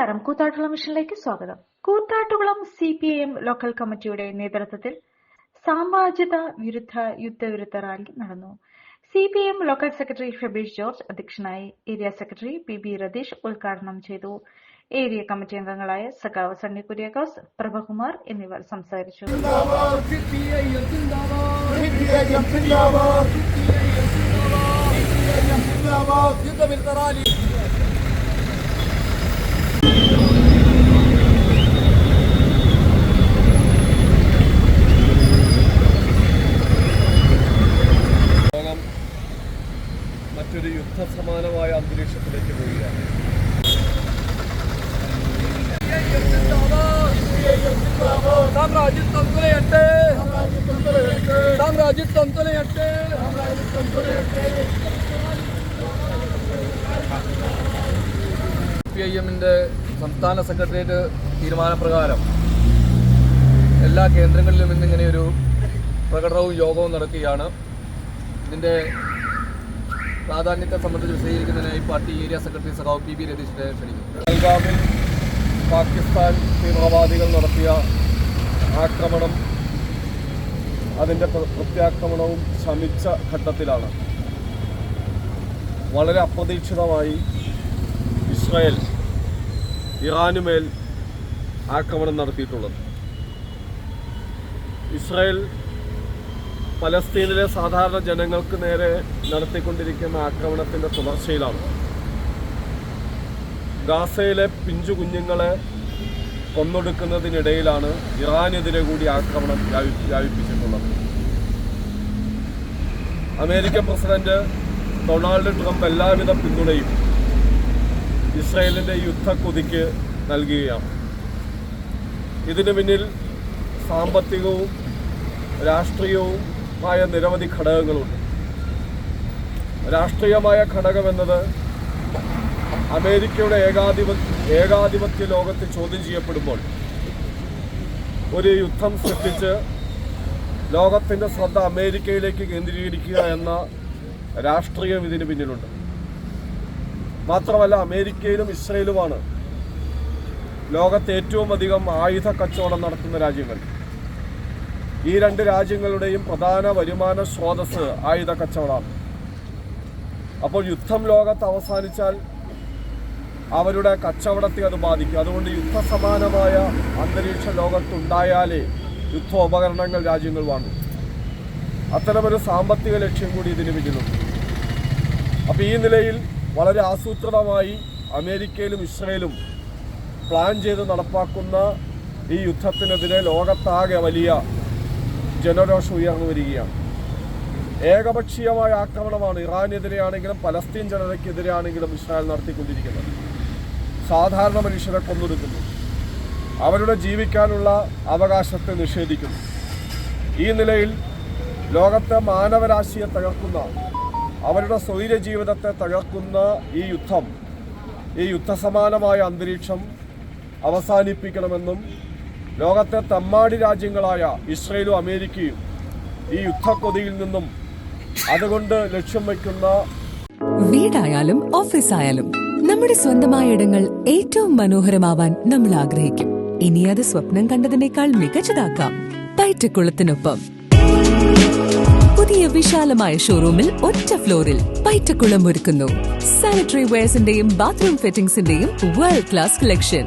നമസ്കാരം കൂത്താട്ടുകുളം മിഷനിലേക്ക് സ്വാഗതം Koothattukulam C P I M local കമ്മിറ്റിയുടെ നേതൃത്വത്തിൽ സാമ്രാജ്യത വിരുദ്ധ യുദ്ധവിരുദ്ധ റാലി നടന്നു C P M local secretary Febish George അധ്യക്ഷനായി area secretary P B Ratheesh ഉദ്ഘാടനം ചെയ്തു ഏരിയ കമ്മിറ്റി അംഗങ്ങളായ സഖാവ് സണ്ണി കുര്യാക്കോസ് പ്രഭകുമാർ എന്നിവർ സംസാരിച്ചു യുദ്ധവിരുദ്ധ റാലി പി ഐ എമ്മിന്റെ സംസ്ഥാന സെക്രട്ടേറിയറ്റ് തീരുമാനപ്രകാരം എല്ലാ കേന്ദ്രങ്ങളിലും ഇന്നിങ്ങനെ ഒരു പ്രകടനവും യോഗവും നടക്കുകയാണ്. ഇതിന്റെ പ്രാധാന്യത്തെ സംബന്ധിച്ച് വിശദീകരിക്കുന്നതിനായി പാർട്ടി ഏരിയ സെക്രട്ടറി സഖാവ് പി ബി രതീഷിനെ നൽഗാമിൽ പാകിസ്ഥാൻ തീവ്രവാദികൾ നടത്തിയ ആക്രമണം അതിന്റെ പ്ര- പ്രത്യാക്രമണവും ശമിച്ച ഘട്ടത്തിലാണ്. വളരെ അപ്രതീക്ഷിതമായി ഇസ്രായേൽ ഇറാനുമേൽ ആക്രമണം നടത്തിയിട്ടുള്ളത്. ഇസ്രായേൽ പലസ്തീനിലെ സാധാരണ ജനങ്ങൾക്ക് നേരെ നടത്തിക്കൊണ്ടിരിക്കുന്ന ആക്രമണത്തിന്റെ തുടർച്ചയിലാണ്. ഗാസയിലെ പിഞ്ചു കുഞ്ഞുങ്ങളെ കൊന്നൊടുക്കുന്നതിനിടയിലാണ് ഇറാനെതിരെ കൂടി ആക്രമണം വ്യാപി വ്യാപിപ്പിച്ചിട്ടുള്ളത്. അമേരിക്കൻ പ്രസിഡന്റ് ഡൊണാൾഡ് ട്രംപ് എല്ലാവിധ പിന്തുണയും ഇസ്രയേലിന്റെ യുദ്ധക്കൊതിക്ക് നൽകുകയാണ്. ഇതിനു പിന്നിൽ സാമ്പത്തികവും രാഷ്ട്രീയവുമായ നിരവധി ഘടകങ്ങളുണ്ട്. രാഷ്ട്രീയമായ ഘടകം എന്നത് അമേരിക്കയുടെ ഏകാധിപത്യ ഏകാധിപത്യ ലോകത്ത് ചോദ്യം ചെയ്യപ്പെടുമ്പോൾ ഒരു യുദ്ധം സൃഷ്ടിച്ച് ലോകത്തിന്റെ ശ്രദ്ധ അമേരിക്കയിലേക്ക് കേന്ദ്രീകരിക്കുക എന്ന രാഷ്ട്രീയം ഇതിന് പിന്നിലുണ്ട്. മാത്രമല്ല അമേരിക്കയിലും ഇസ്രയേലുമാണ് ലോകത്ത് ഏറ്റവും അധികം ആയുധ കച്ചവടം നടത്തുന്ന രാജ്യങ്ങൾ ഈ രണ്ട് രാജ്യങ്ങളുടെയും പ്രധാന വരുമാന സ്രോതസ് ആയുധ കച്ചവടമാണ് അപ്പോൾ യുദ്ധം ലോകത്ത് അവസാനിച്ചാൽ അവരുടെ കച്ചവടത്തെ അത് ബാധിക്കും. അതുകൊണ്ട് യുദ്ധസമാനമായ അന്തരീക്ഷ ലോകത്തുണ്ടായാലേ യുദ്ധോപകരണങ്ങൾ രാജ്യങ്ങൾ വാങ്ങും. അത്തരമൊരു സാമ്പത്തിക ലക്ഷ്യം കൂടി ഇതിന് പിന്നിലുണ്ട്. അപ്പോൾ ഈ നിലയിൽ വളരെ ആസൂത്രിതമായി അമേരിക്കയിലും ഇസ്രയേലും പ്ലാൻ ചെയ്ത് നടപ്പാക്കുന്ന ഈ യുദ്ധത്തിനെതിരെ ലോകത്താകെ വലിയ ജനരോഷം ഉയർന്നു വരികയാണ്. ഏകപക്ഷീയമായ ആക്രമണമാണ് ഇറാനെതിരെയാണെങ്കിലും പലസ്തീൻ ജനതയ്ക്കെതിരെയാണെങ്കിലും ഇസ്രായേൽ നടത്തിക്കൊണ്ടിരിക്കുന്നത്. സാധാരണ മനുഷ്യരെ കൊന്നൊടുക്കുന്നു. അവരുടെ ജീവിക്കാനുള്ള അവകാശത്തെ നിഷേധിക്കുന്നു. ഈ നിലയിൽ ലോകത്തെ മാനവരാശിയെ തകർക്കുന്ന അവരുടെ സ്വൈര്യ ജീവിതത്തെ തകർക്കുന്ന ഈ യുദ്ധം ഈ യുദ്ധസമാനമായ അന്തരീക്ഷം അവസാനിപ്പിക്കണമെന്നും ലോകത്തെ തമ്മാടി രാജ്യങ്ങളായ ഇസ്രയേലും അമേരിക്കയും ഈ യുദ്ധക്കൊതിയിൽ നിന്നും അതുകൊണ്ട് ലക്ഷ്യം വയ്ക്കുന്ന വീടായാലും ഓഫീസായാലും നമ്മുടെ സ്വന്തമായ ഇടങ്ങൾ ഏറ്റവും മനോഹരമാവാൻ നമ്മൾ ആഗ്രഹിക്കും. ഇനി അത് സ്വപ്നം കണ്ടതിനേക്കാൾ മികച്ചതാക്കാം. പയറ്റക്കുളത്തിനൊപ്പം പുതിയ വിശാലമായ ഷോറൂമിൽ ഒറ്റ ഫ്ലോറിൽ പയറ്റക്കുളം ഒരുക്കുന്നു. സാനിറ്ററി വെയർസിന്റെയും ബാത്റൂം ഫിറ്റിംഗ്സിന്റെയും വേൾഡ് ക്ലാസ് കളക്ഷൻ